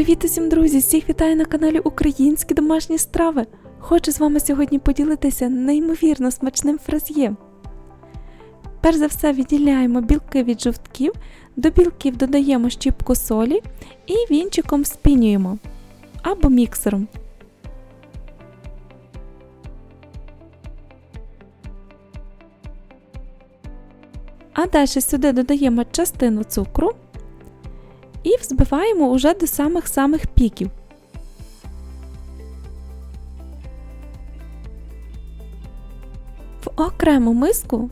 Привіт усім, друзі! Всіх вітаю на каналі Українські домашні страви. Хочу з вами сьогодні поділитися неймовірно смачним фраз'є. Перш за все відділяємо білки від жовтків, до білків додаємо щіпку солі і вінчиком спінюємо або міксером. А далі сюди додаємо частину цукру і взбиваємо уже до самих-самих піків. В окрему миску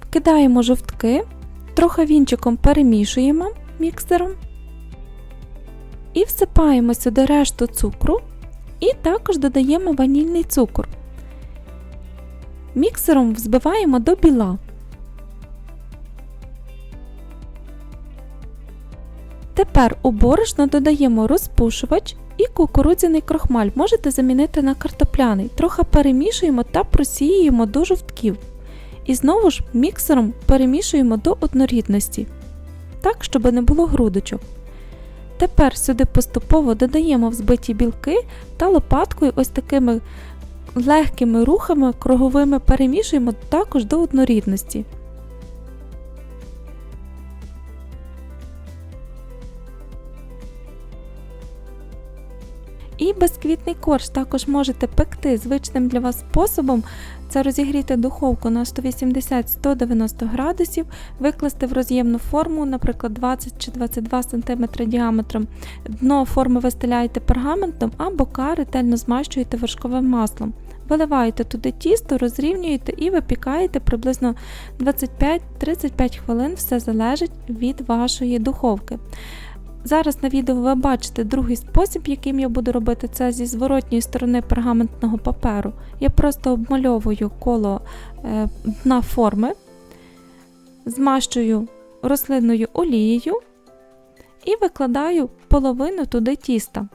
вкидаємо жовтки, трохи вінчиком перемішуємо міксером і всипаємо сюди решту цукру і також додаємо ванільний цукор. Міксером взбиваємо до біла. Тепер у борошно додаємо розпушувач і кукурудзяний крохмаль можете замінити на картопляний. Трохи перемішуємо та просіюємо до жовтків. І знову ж міксером перемішуємо до однорідності, так, щоб не було грудочок. Тепер сюди поступово додаємо взбиті білки та лопаткою ось такими легкими рухами круговими перемішуємо також до однорідності. Безквітний корж також можете пекти звичним для вас способом. Це розігріти духовку на 180-190 градусів, викласти в роз'ємну форму, наприклад, 20 чи 22 см діаметром. Дно форми вистеляєте пергаментом а бока ретельно змащуєте вершковим маслом. Виливаєте туди тісто, розрівнюєте і випікаєте приблизно 25-35 хвилин, все залежить від вашої духовки. Зараз на відео ви бачите другий спосіб, яким я буду робити це зі зворотньої сторони пергаментного паперу. Я просто обмальовую коло е, дна форми, змащую рослинною олією і викладаю половину туди тіста.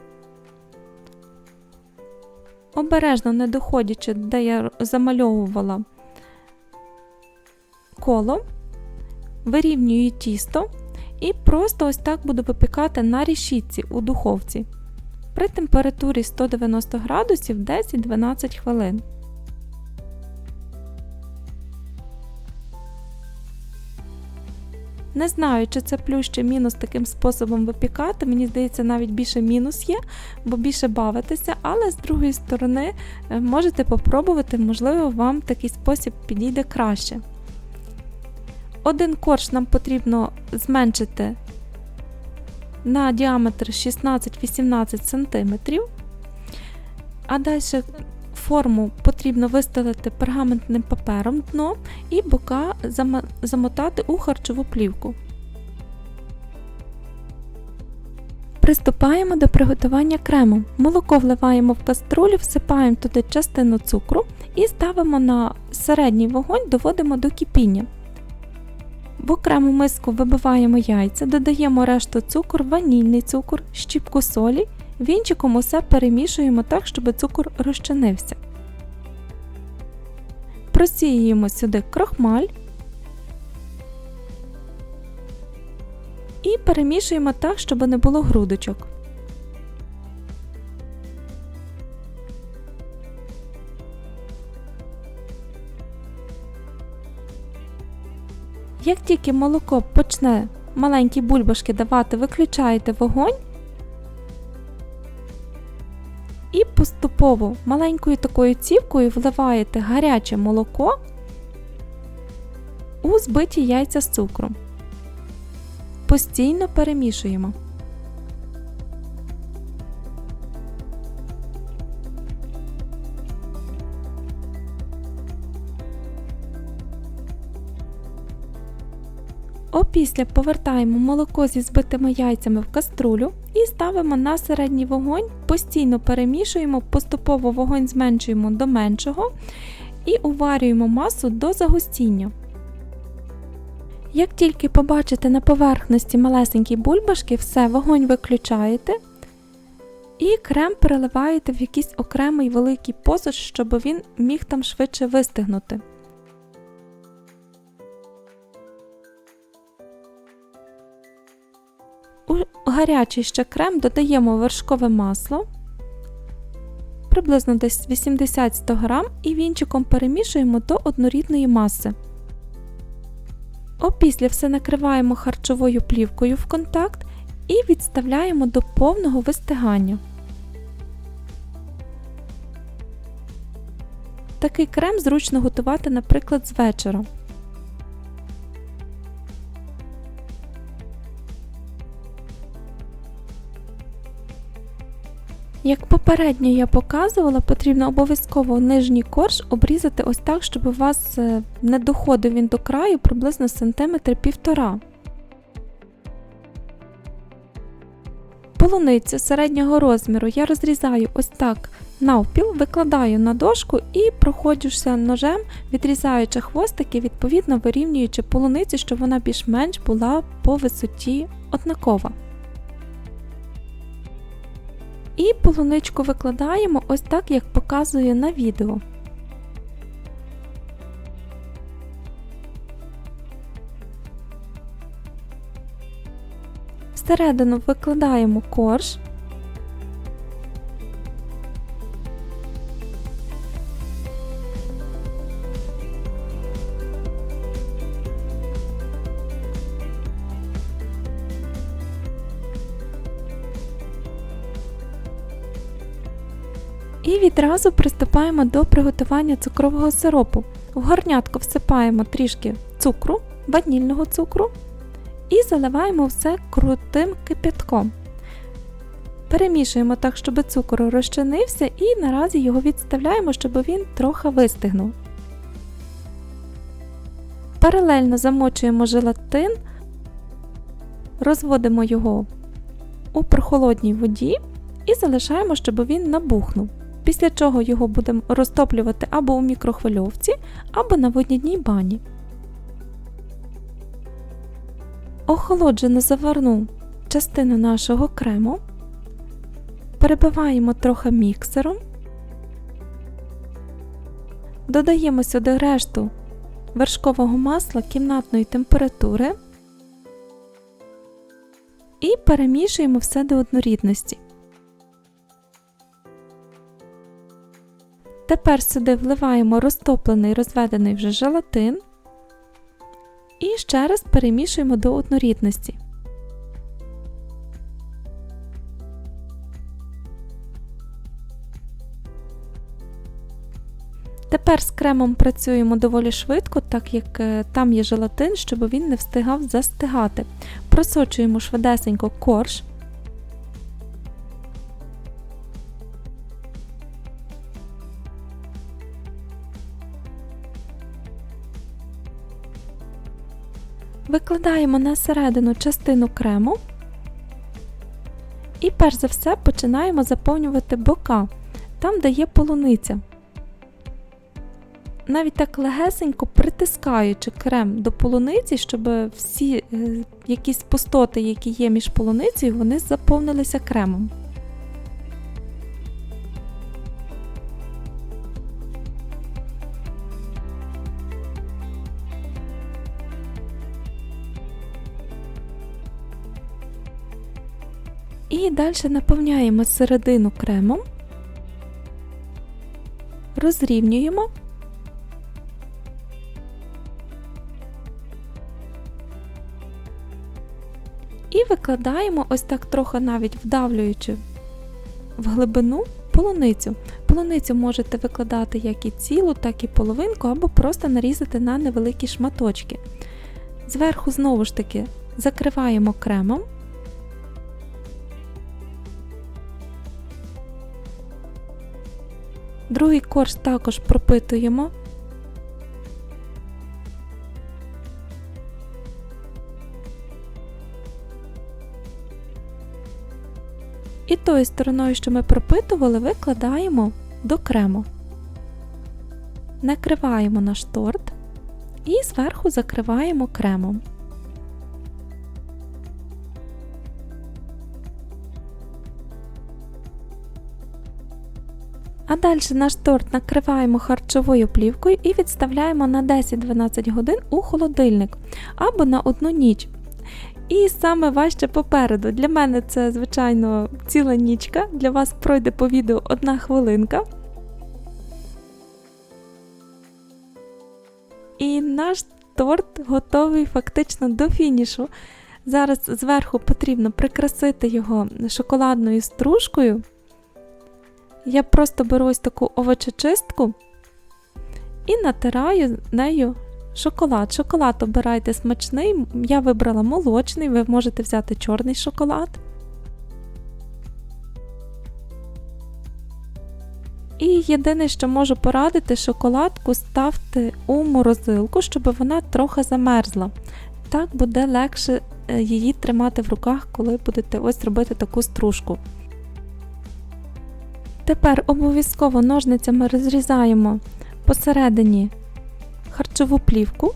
Обережно не доходячи, де я замальовувала коло, вирівнюю тісто. І просто ось так буду випікати на рішітці у духовці при температурі 190 градусів 10-12 хвилин. Не знаю, чи це плюс чи мінус таким способом випікати, мені здається, навіть більше мінус є, бо більше бавитися, але з другої сторони е, можете попробувати, можливо, вам такий спосіб підійде краще. Один корж нам потрібно зменшити на діаметр 16-18 см, а далі форму потрібно вистелити пергаментним папером дно і бока замотати у харчову плівку. Приступаємо до приготування крему. Молоко вливаємо в каструлю, всипаємо туди частину цукру і ставимо на середній вогонь, доводимо до кипіння. В окрему миску вибиваємо яйця, додаємо решту цукор, ванільний цукор, щіпку солі, вінчиком усе перемішуємо так, щоб цукор розчинився. Просіюємо сюди крохмаль і перемішуємо так, щоб не було грудочок. Як тільки молоко почне маленькі бульбашки давати, виключаєте вогонь і поступово маленькою такою цівкою вливаєте гаряче молоко у збиті яйця з цукром. Постійно перемішуємо. Опісля повертаємо молоко зі збитими яйцями в каструлю і ставимо на середній вогонь, постійно перемішуємо, поступово вогонь зменшуємо до меншого і уварюємо масу до загустіння. Як тільки побачите на поверхності малесенькі бульбашки, все, вогонь виключаєте і крем переливаєте в якийсь окремий великий посуд, щоб він міг там швидше вистигнути. Гарячий ще крем додаємо вершкове масло, приблизно десь 80-100 г і вінчиком перемішуємо до однорідної маси. Опісля все накриваємо харчовою плівкою в контакт і відставляємо до повного вистигання. Такий крем зручно готувати, наприклад, з вечора. Як попередньо я показувала, потрібно обов'язково нижній корж обрізати ось так, щоб у вас е, не доходив він до краю приблизно сантиметр півтора. Полуницю середнього розміру я розрізаю ось так навпіл, викладаю на дошку і проходжуся ножем, відрізаючи хвостики, відповідно вирівнюючи полуницю, щоб вона більш-менш була по висоті однакова. І полуничку викладаємо ось так, як показую на відео. Всередину викладаємо корж. Відразу приступаємо до приготування цукрового сиропу. В горнятку всипаємо трішки цукру, ванільного цукру і заливаємо все крутим кипятком. Перемішуємо так, щоб цукор розчинився, і наразі його відставляємо, щоб він трохи вистигнув. Паралельно замочуємо желатин, розводимо його у прохолодній воді і залишаємо, щоб він набухнув. Після чого його будемо розтоплювати або у мікрохвильовці, або на водняній бані. Охолоджену заварну частину нашого крему перебиваємо трохи міксером, додаємо сюди решту вершкового масла кімнатної температури і перемішуємо все до однорідності. Тепер сюди вливаємо розтоплений розведений вже желатин і ще раз перемішуємо до однорідності. Тепер з кремом працюємо доволі швидко, так як е, там є желатин, щоб він не встигав застигати. Просочуємо швидесенько корж. Викладаємо на середину частину крему і перш за все починаємо заповнювати бока, там де є полуниця. Навіть так легесенько притискаючи крем до полуниці, щоб всі е, якісь пустоти, які є між полуницею, вони заповнилися кремом. І далі наповняємо середину кремом, розрівнюємо. І викладаємо ось так трохи навіть вдавлюючи в глибину полуницю. Полуницю можете викладати як і цілу, так і половинку, або просто нарізати на невеликі шматочки. Зверху, знову ж таки, закриваємо кремом. Другий корж також пропитуємо. І тою стороною, що ми пропитували, викладаємо до крему. Накриваємо наш торт і зверху закриваємо кремом. Далі наш торт накриваємо харчовою плівкою і відставляємо на 10-12 годин у холодильник або на одну ніч. І саме важче попереду. Для мене це, звичайно, ціла нічка. Для вас пройде по відео одна хвилинка. І наш торт готовий фактично до фінішу. Зараз зверху потрібно прикрасити його шоколадною стружкою. Я просто беру ось таку овочечистку і натираю нею шоколад. Шоколад обирайте смачний. Я вибрала молочний, ви можете взяти чорний шоколад. І єдине, що можу порадити, шоколадку ставте у морозилку, щоб вона трохи замерзла. Так буде легше е, її тримати в руках, коли будете ось робити таку стружку. Тепер обов'язково ножницями розрізаємо посередині харчову плівку.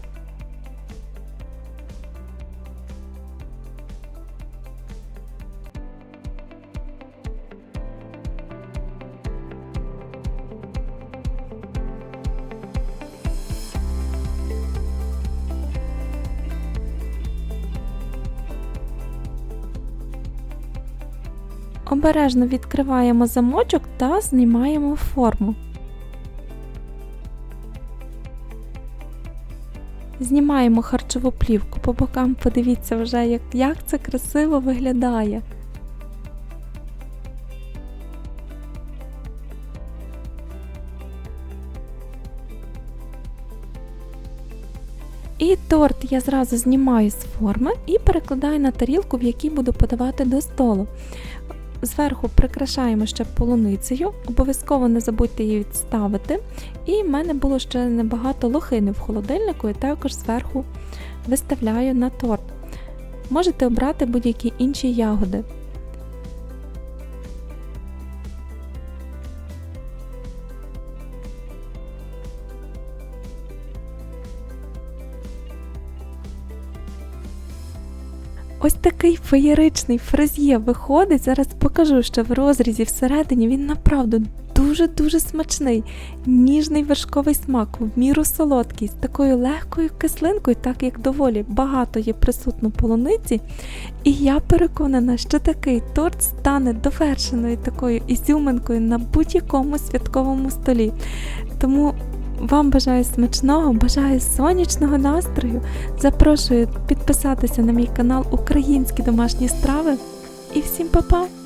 Обережно відкриваємо замочок та знімаємо форму. Знімаємо харчову плівку по бокам, подивіться вже, як, як це красиво виглядає. І торт я зразу знімаю з форми і перекладаю на тарілку, в якій буду подавати до столу. Зверху прикрашаємо ще полуницею, обов'язково не забудьте її відставити. І в мене було ще небагато лохини в холодильнику, і також зверху виставляю на торт. Можете обрати будь-які інші ягоди. Ось такий феєричний фрезє виходить. Зараз покажу, що в розрізі всередині він направду дуже-дуже смачний, ніжний вершковий смак, в міру солодкий, з такою легкою кислинкою, так як доволі багато є присутно полуниці. І я переконана, що такий торт стане довершеною такою ізюминкою на будь-якому святковому столі. Тому вам бажаю смачного, бажаю сонячного настрою. Запрошую підписатися на мій канал Українські домашні страви. І всім па-па!